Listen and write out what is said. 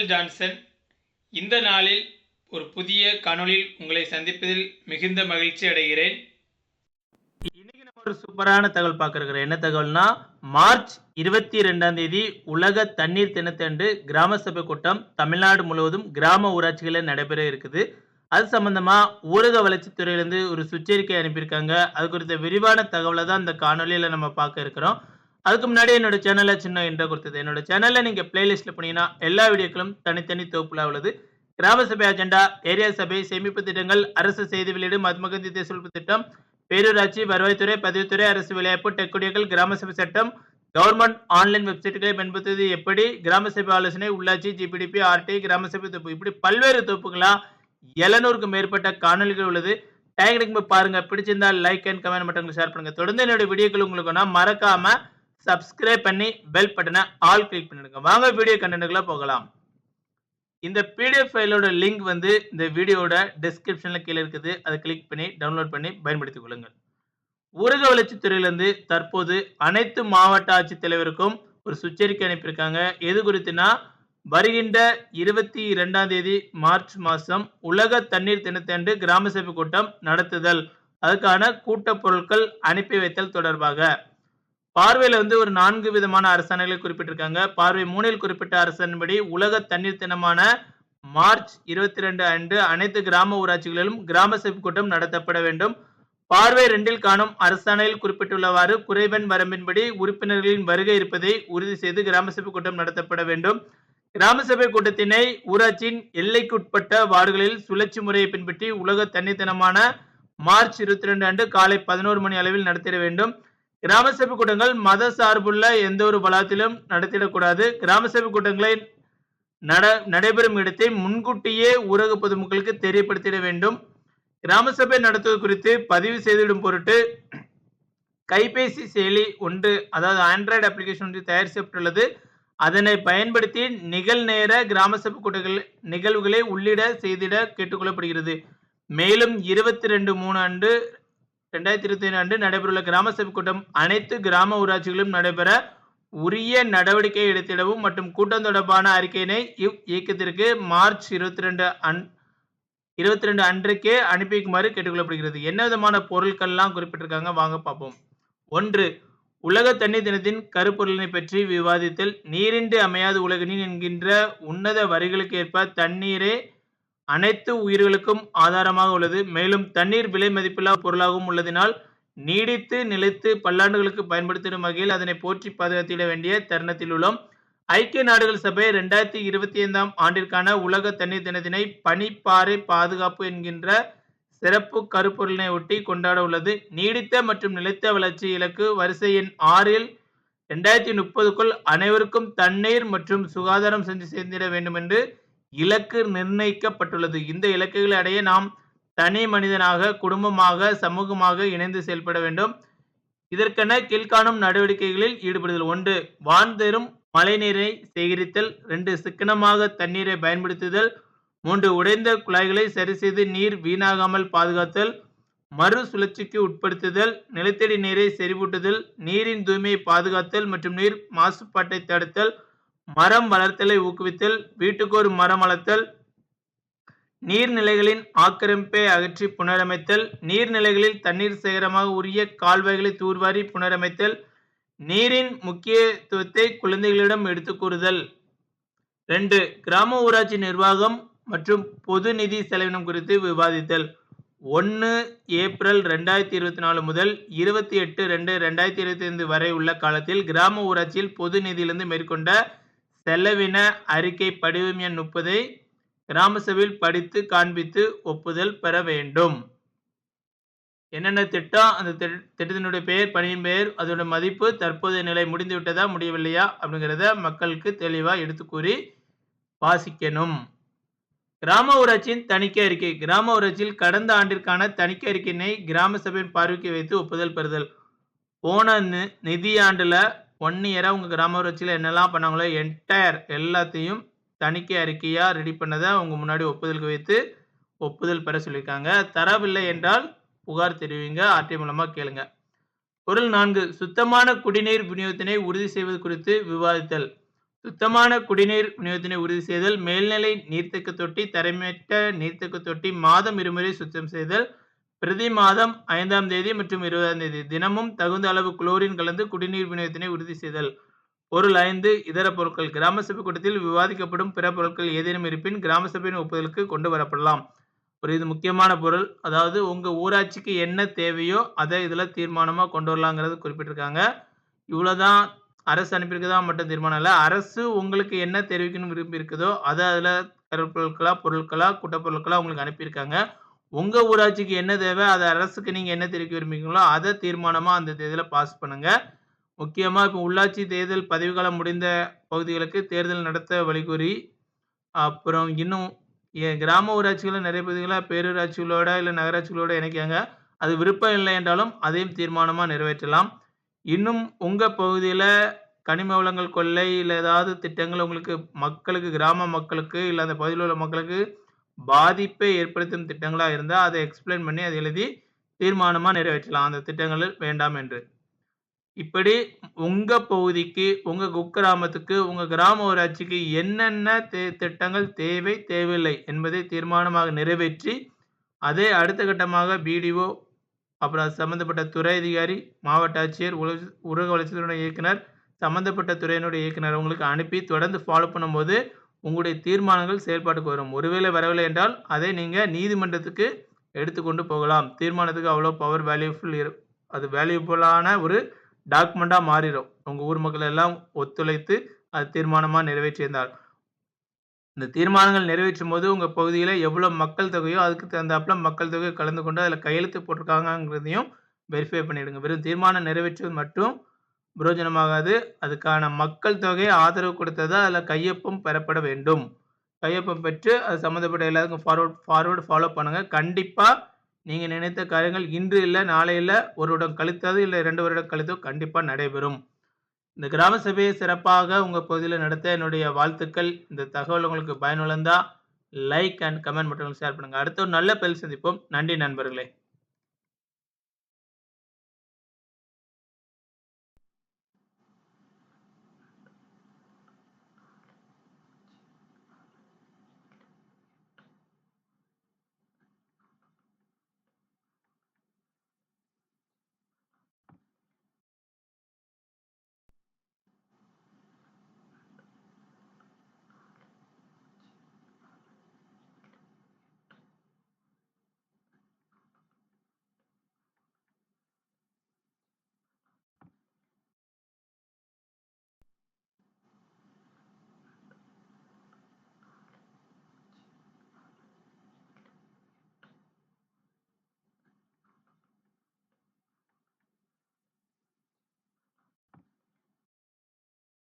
உங்கள் ஜான்சன் இந்த நாளில் ஒரு புதிய காணொலியில் உங்களை சந்திப்பதில் மிகுந்த மகிழ்ச்சி அடைகிறேன். இன்னைக்கு நம்ம ஒரு சூப்பரான தகவல் பார்க்க என்ன தகவல்னா மார்ச் இருபத்தி ரெண்டாம் தேதி உலக தண்ணீர் தினத்தன்று கிராம சபை கூட்டம் தமிழ்நாடு முழுவதும் கிராம ஊராட்சிகளில் நடைபெற இருக்குது. அது சம்பந்தமா ஊரக வளர்ச்சித்துறையிலிருந்து ஒரு சுற்றறிக்கை அனுப்பியிருக்காங்க. அது குறித்த விரிவான தகவலை தான் இந்த காணொலியில் நம்ம பார்க்க இருக்கிறோம். அதுக்கு முன்னாடி என்னோட சேனல்ல சின்ன இன்ட்ரோ கொடுத்தது. என்னோட சேனல்ல நீங்க பிளேலிஸ்ட்ல போனீங்கன்னா எல்லா வீடியோக்களும் தனித்தனி தொகுப்புல உள்ளது. கிராம சபை அஜெண்டா ஏரியா சபை சேமிப்பு திட்டங்கள் அரசு செய்தி வெளியீடு மதுமக திட்ட திட்டம் பேரூராட்சி வருவாய்த்துறை பதிவுத்துறை அரசு விளையாட்டு டெக்குடியர்கள் கிராம சபை சட்டம் கவர்மெண்ட் ஆன்லைன் வெப்சைட்டுகளை பயன்படுத்துவது எப்படி கிராம சபை ஆலோசனை உள்ளாட்சி ஜிபிடிபி ஆர்டி கிராம சபை தொகுப்பு இப்படி பல்வேறு தொகுப்புகளா எழுநூறுக்கும் மேற்பட்ட காணொலிகள் உள்ளது. டைம் கிடைக்கும்போது பாருங்க. பிடிச்சிருந்தா லைக் அண்ட் கமெண்ட் மட்டும் ஷேர் பண்ணுங்க. தொடர்ந்து என்னோட வீடியோக்கள் உங்களுக்கு நான் மறக்காம சப்ஸ்கிரைப் பண்ணி பெல் பட்டனை ஆல் கிளிக் பண்ணிடுங்க. வாங்க வீடியோ கண்டென்ட்குள்ள போகலாம். இந்த பிடிஎஃப் ஃபைலோட லிங்க் வந்து இந்த வீடியோட டிஸ்கிரிப்ஷனில் கீழே இருக்குது. அதை கிளிக் பண்ணி டவுன்லோட் பண்ணி பயன்படுத்திக் கொள்ளுங்கள். ஊரக வளர்ச்சித்துறையிலிருந்து தற்போது அனைத்து மாவட்ட ஆட்சித்தலைவருக்கும் ஒரு சுச்சரிக்கை அனுப்பியிருக்காங்க. எது குறித்துனா வருகின்ற இருபத்தி இரண்டாம் தேதி மார்ச் மாதம் உலக தண்ணீர் தினத்தன்று கிராம சபை கூட்டம் நடத்துதல். அதுக்கான கூட்டப் பொருட்கள் அனுப்பி வைத்தல் தொடர்பாக. பார்வையில் வந்து ஒரு நான்கு விதமான அரசாணைகளை குறிப்பிட்டிருக்காங்க. பார்வை மூணில் குறிப்பிட்ட அரசன்படி உலக தண்ணீர் தினமான மார்ச் இருபத்தி ரெண்டு அன்று அனைத்து கிராம ஊராட்சிகளிலும் கிராம சபை கூட்டம் நடத்தப்பட வேண்டும். பார்வை ரெண்டில் காணும் அரசாணையில் குறிப்பிட்டுள்ளவாறு குறைவன் வரம்பின்படி உறுப்பினர்களின் வருகை இருப்பதை உறுதி செய்து கிராம சபை கூட்டம் நடத்தப்பட வேண்டும். கிராம சபை கூட்டத்தினை ஊராட்சியின் எல்லைக்குட்பட்ட வார்டுகளில் சுழற்சி முறையை பின்பற்றி உலக தண்ணீர் தினமான மார்ச் இருபத்தி ரெண்டு அன்று காலை பதினோரு மணி அளவில் நடத்திட வேண்டும். கிராம சபை கூட்டங்கள் மத சார்புள்ள எந்த ஒரு பலத்திலும் நடத்திடக்கூடாது. கிராம சபை கூட்டங்களை நட நடைபெறும் இடத்தை முன்கூட்டியே ஊரக பொதுமக்களுக்கு தெரியப்படுத்திட வேண்டும். கிராம சபை நடத்துவது குறித்து பதிவு செய்திடும் பொருட்டு கைபேசி செயலி ஒன்று அதாவது ஆண்ட்ராய்டு அப்ளிகேஷன் ஒன்று தயார் செய்யப்பட்டுள்ளது. அதனை பயன்படுத்தி நிகழ்நேர கிராம சபை கூட்டங்கள் நிகழ்வுகளை உள்ளிட செய்திட கேட்டுக்கொள்ளப்படுகிறது. மேலும் இருபத்தி ரெண்டு மூணு அன்று ரெண்டாயிரத்தி இருபத்தி ஐந்து அன்று நடைபெறவுள்ள கிராம சபை கூட்டம் அனைத்து கிராம ஊராட்சிகளிலும் நடைபெற உரிய நடவடிக்கை எடுத்திடவும் மற்றும் கூட்டம் தொடர்பான அறிக்கையினை இவ் இயக்கத்திற்கு மார்ச் இருபத்தி ரெண்டு அன் இருபத்தி ரெண்டு அன்றைக்கே அனுப்பி வைக்குமாறு கேட்டுக்கொள்ளப்படுகிறது. என்ன விதமான பொருட்கள்லாம் குறிப்பிட்டிருக்காங்க? வாங்க பார்ப்போம். ஒன்று உலக தண்ணீர் தினத்தின் கருப்பொருளினை பற்றி விவாதித்தல். நீரின்றி அமையாது உலகினின் என்கின்ற உன்னத வரிகளுக்கு ஏற்ப தண்ணீரே அனைத்து உயிர்களுக்கும் ஆதாரமாக உள்ளது. மேலும் தண்ணீர் விலை மதிப்பில்லா பொருளாகவும் உள்ளதினால் நீடித்து நிலைத்து பல்லாண்டுகளுக்கு பயன்படுத்திடும் வகையில் அதனை போற்றி பாதுகாத்திட வேண்டிய தருணத்தில் உள்ளோம். ஐக்கிய நாடுகள் சபை ரெண்டாயிரத்தி இருபத்தி ஐந்தாம் ஆண்டிற்கான உலக தண்ணீர் தினத்தினை பனிப்பாறை பாதுகாப்பு என்கின்ற சிறப்பு கருப்பொருளினை ஒட்டி கொண்டாட உள்ளது. நீடித்த மற்றும் நிலைத்த வளர்ச்சி இலக்கு வரிசை எண் ஆறில் ரெண்டாயிரத்தி முப்பதுக்குள் அனைவருக்கும் தண்ணீர் மற்றும் சுகாதாரம் சென்று சேர்ந்திட வேண்டும் என்று இலக்கு நிர்ணயிக்கப்பட்டுள்ளது. இந்த இலக்குகளை அடைய நாம் தனி மனிதனாக குடும்பமாக சமூகமாக இணைந்து செயல்பட வேண்டும். இதற்கென கீழ்காணும் நடவடிக்கைகளில் ஈடுபடுதல். ஒன்று வான்தரும் மழைநீரை சேகரித்தல். ரெண்டு சிக்கனமாக தண்ணீரை பயன்படுத்துதல். மூன்று உடைந்த குழாய்களை சரி செய்து நீர் வீணாகாமல் பாதுகாத்தல். மறுசுழற்சிக்கு உட்படுத்துதல். நிலத்தடி நீரை செறிவூட்டுதல். நீரின் தூய்மையை பாதுகாத்தல் மற்றும் நீர் மாசுபாட்டை தடுத்தல். மரம் வளர்த்தலை ஊக்குவித்தல் வீட்டுக்கு ஒரு மரம் வளர்த்தல் நீர்நிலைகளின் ஆக்கிரமிப்பை அகற்றி புனரமைத்தல் நீர்நிலைகளில் தண்ணீர் சேகரமாக உரிய கால்வாய்களை தூர்வாரி புனரமைத்தல் நீரின் முக்கியத்துவத்தை குழந்தைகளிடம் எடுத்து கூறுதல். ரெண்டு கிராம ஊராட்சி நிர்வாகம் மற்றும் பொது நிதி செலவினம் குறித்து விவாதித்தல். ஒன்று ஏப்ரல் ரெண்டாயிரத்தி இருபத்தி நாலு முதல் இருபத்தி எட்டு ரெண்டு ரெண்டாயிரத்தி இருபத்தி ஐந்து வரை உள்ள காலத்தில் கிராம ஊராட்சியில் பொது நிதியிலிருந்து மேற்கொண்ட செலவின அறிக்கை படிவம் எண் முப்பதை கிராம சபையில் படித்து காண்பித்து ஒப்புதல் பெற வேண்டும். என்னென்ன திட்டம் அந்த திட்டத்தினுடைய பெயர் பணியின் பெயர் அதோட மதிப்பு தற்போதைய நிலை முடிந்து விட்டதா முடியவில்லையா அப்படிங்கிறத மக்களுக்கு தெளிவாக எடுத்து கூறி வாசிக்கணும். கிராம ஊராட்சியின் தணிக்கை அறிக்கை. கிராம ஊராட்சியில் கடந்த ஆண்டிற்கான தணிக்கை அறிக்கையினை கிராம சபையின் பார்வைக்கு வைத்து ஒப்புதல் பெறுதல். போன நிதியாண்டில் ஒன் இயராக உங்கள் கிராமராட்சியில் என்னெல்லாம் பண்ணாங்களோ என்டையர் எல்லாத்தையும் தணிக்கை அறிக்கையாக ரெடி பண்ணதை அவங்க முன்னாடி ஒப்புதலுக்கு வைத்து ஒப்புதல் பெற சொல்லியிருக்காங்க. தரவில்லை என்றால் புகார் தெரிவிங்க ஆர்டி மூலமாக கேளுங்க. பொருள் நான்கு சுத்தமான குடிநீர் விநியோகத்தினை உறுதி செய்வது குறித்து விவாதித்தல். சுத்தமான குடிநீர் விநியோகத்தினை உறுதி செய்தல் மேல்நிலை நீர்த்தக்க தொட்டி தரைமட்ட நீர்த்தக்க தொட்டி மாதம் இருமுறை சுத்தம் செய்தல் பிரதி மாதம் ஐந்தாம் தேதி மற்றும் இருபதாம் தேதி. தினமும் தகுந்த அளவு குளோரின் கலந்து குடிநீர் விநியோகத்தினை உறுதி செய்தல். பொருள் ஐந்து இதர பொருட்கள். கிராம சபை கூட்டத்தில் விவாதிக்கப்படும் பிற பொருட்கள் ஏதேனும் இருப்பின் கிராம சபையின் ஒப்புதலுக்கு கொண்டு வரப்படலாம். ஒரு இது முக்கியமான பொருள். அதாவது உங்கள் ஊராட்சிக்கு என்ன தேவையோ அதை இதில் தீர்மானமாக கொண்டு வரலாங்கிறது குறிப்பிட்டிருக்காங்க. இவ்வளோதான் அரசு அனுப்பியிருக்கதா மட்டும் தீர்மானம் இல்லை. அரசு உங்களுக்கு என்ன தெரிவிக்கணும் விரும்பி இருக்குதோ அதை அதில் கருப்பொருட்களாக பொருட்களாக குட்டப்பொருட்களாக உங்களுக்கு அனுப்பியிருக்காங்க. உங்க ஊராட்சிக்கு என்ன தேவை அதை அரசுக்கு நீங்க என்ன தெரிவிக்க விரும்புகிறீங்களோ அதை தீர்மானமா அந்த தேர்தலில் பாஸ் பண்ணுங்க. முக்கியமா இப்போ உள்ளாட்சி தேர்தல் பதவிக்காலம் முடிந்த பகுதிகளுக்கு தேர்தல் நடத்த வழிகூறி அப்புறம் இன்னும் என் கிராம ஊராட்சிகளில் நிறைய பகுதிகளாக பேரூராட்சிகளோட இல்லை நகராட்சிகளோட இணைக்காங்க அது விருப்பம் இல்லை என்றாலும் அதையும் தீர்மானமாக நிறைவேற்றலாம். இன்னும் உங்கள் பகுதியில் கனிம வளங்கள் கொள்ளை இல்லை ஏதாவது திட்டங்கள் உங்களுக்கு மக்களுக்கு கிராம மக்களுக்கு இல்லை அந்த பகுதியில் உள்ள மக்களுக்கு பாதிப்பை ஏற்படுத்தும் திட்டங்களாக இருந்தால் அதை எக்ஸ்பிளைன் பண்ணி அதை எழுதி தீர்மானமாக நிறைவேற்றலாம். அந்த திட்டங்கள் வேண்டாம் என்று. இப்படி உங்கள் பகுதிக்கு உங்கள் குக்கிராமத்துக்கு உங்கள் கிராம ஊராட்சிக்கு என்னென்ன தே- திட்டங்கள் தேவை தேவையில்லை என்பதை தீர்மானமாக நிறைவேற்றி அதை அடுத்த கட்டமாக பிடிஓ அப்புறம் அது துறை அதிகாரி மாவட்ட ஆட்சியர் உலக ஊரக வளர்ச்சித்துறை இயக்குனர் சம்மந்தப்பட்ட துறையினுடைய இயக்குனர் உங்களுக்கு அனுப்பி தொடர்ந்து ஃபாலோ பண்ணும்போது உங்களுடைய தீர்மானங்கள் செயல்பாட்டுக்கு வரும். ஒருவேளை வரவில்லை என்றால் அதை நீங்கள் நீதிமன்றத்துக்கு எடுத்துக்கொண்டு போகலாம். தீர்மானத்துக்கு அவ்வளோ பவர் வேல்யூஃபுல் இரு அது வேல்யூபுல்லான ஒரு டாக்குமெண்ட்டாக மாறிடும். உங்கள் ஊர் மக்கள் எல்லாம் ஒத்துழைத்து அது தீர்மானமாக நிறைவேற்றியிருந்தால். இந்த தீர்மானங்கள் நிறைவேற்றும் போது உங்கள் பகுதியில் எவ்வளோ மக்கள் தொகையோ அதுக்கு தகுந்தாப்புல மக்கள் தொகை கலந்து கொண்டு அதில் கையெழுத்து போட்டிருக்காங்கங்கிறதையும் வெரிஃபை பண்ணிவிடுங்க வெறும் தீர்மானம் நிறைவேற்றுவது மட்டும் பிரயோஜனமாகாது. அதுக்கான மக்கள் தொகை ஆதரவு கொடுத்ததா? அதில் கையொப்பம் பெறப்பட வேண்டும். கையொப்பம் பெற்று அது சம்மந்தப்பட்ட எல்லாருக்கும் ஃபார்வர்ட் ஃபார்வர்டு ஃபாலோ பண்ணுங்கள் கண்டிப்பாக நீங்கள் நினைத்த காரியங்கள் இன்று இல்லை நாளை இல்லை ஒரு வருடம் கழித்தது இல்லை ரெண்டு வருடம் கழித்தோ கண்டிப்பாக நடைபெறும். இந்த கிராம சபையை சிறப்பாக உங்கள் பகுதியில் நடத்த என்னுடைய வாழ்த்துக்கள். இந்த தகவல் உங்களுக்கு பயனுள்ளதா? லைக் அண்ட் கமெண்ட் மட்டும் ஷேர் பண்ணுங்கள் அடுத்த ஒரு நல்ல பதில் சந்திப்போம். நன்றி நண்பர்களே.